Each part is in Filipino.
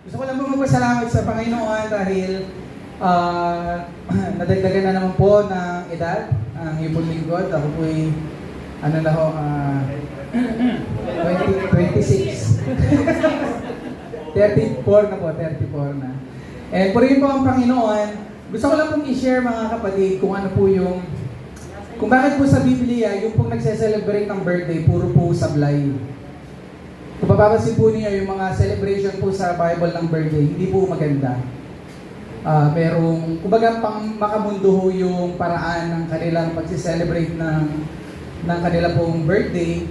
Gusto ko lang po magpasalamat sa Panginoon dahil ah, nadagdagan na naman po ng edad ang ipon lingkod. Ako po ay, ano na ho, ah, 20, 26. 34 na po, 34 na. And purihin po ang Panginoon. Gusto ko lang pong i-share mga kapatid kung ano po yung kung bakit po sa Biblia, yung pong nagse-celebrate ng birthday, puro po sablay. Kung po niyo yung mga celebration po sa Bible ng birthday, hindi po maganda. Ah, merong, kumbaga pang makamundo ho yung paraan ng kanilang pagsi-celebrate ng, ng kanila pong birthday.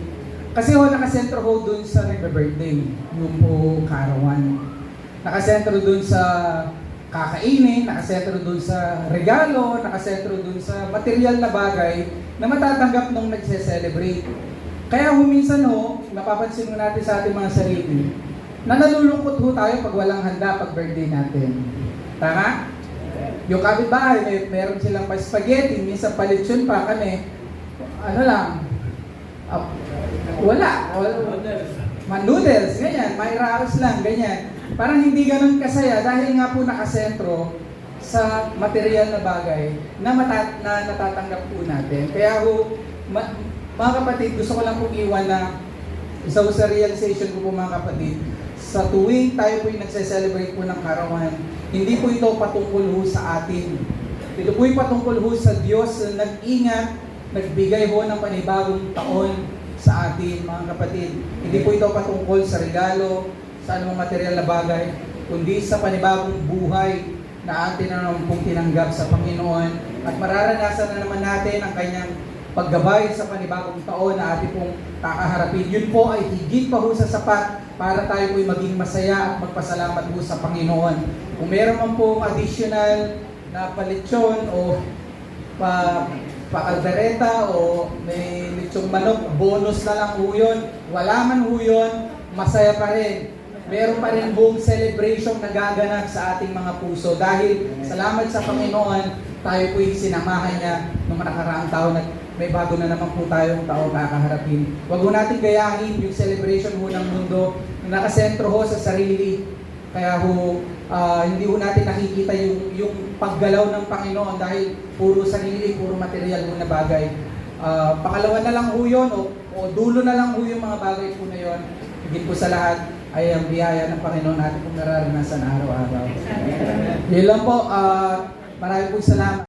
Kasi ho, nakasentro ho dun sa nagbe-birthday, yung po karawan. Nakasentro dun sa kakainin, nakasentro dun sa regalo, nakasentro dun sa material na bagay na matatanggap nung nagse-celebrate. Kaya ho, minsan ho, napapansin mo natin sa ating mga sarili, na nalulungkot ho tayo pag walang handa pag birthday natin. Tama? Yung kapitbahay, may, meron silang pa spaghetti, minsan palitsyon pa kami. Ano lang, ah, wala. wala. Noodles, ganyan, may raos lang, ganyan. Parang hindi ganun kasaya dahil nga po nakasentro sa material na bagay na, mata- na natatanggap po natin. Kaya ho, mga kapatid, gusto ko lang pong iwan na isa ko sa realization ko po mga kapatid, sa tuwing tayo po yung nagse-celebrate po ng karawan, hindi po ito patungkol ho sa atin. Ito po yung patungkol ho sa Diyos na nag-ingat, nagbigay ho ng panibagong taon sa atin, mga kapatid. Hindi po ito patungkol sa regalo, sa anumang material na bagay, kundi sa panibagong buhay na atin na naman pong tinanggap sa Panginoon at mararanasan na naman natin ang kanyang paggabay sa panibagong taon na ating pong kakaharapin. Yun po ay higit pa ho sa sapat para tayo po'y maging masaya at magpasalamat po sa Panginoon. Kung meron man pong additional na palitsyon o pa pakaldereta o may litsong manok, bonus na lang ho yun. Wala man ho yun, masaya pa rin. Meron pa rin buong celebration na gaganap sa ating mga puso dahil salamat sa Panginoon, tayo po'y sinamahan niya noong nakaraang taon at may bago na naman po tayong tao kakaharapin. Huwag ho natin gayahin yung celebration ho ng mundo na nakasentro ho sa sarili. Kaya ho, ah, hindi ho natin nakikita yung, yung paggalaw ng Panginoon dahil puro sarili, puro material ho na bagay. Ah, pakalawa na lang ho yun o, o dulo na lang ho yung mga bagay po na yun. Higit po sa lahat ay ang biyaya ng Panginoon natin kung nararanasan araw-araw. Yun lang po, ah, marami po salamat.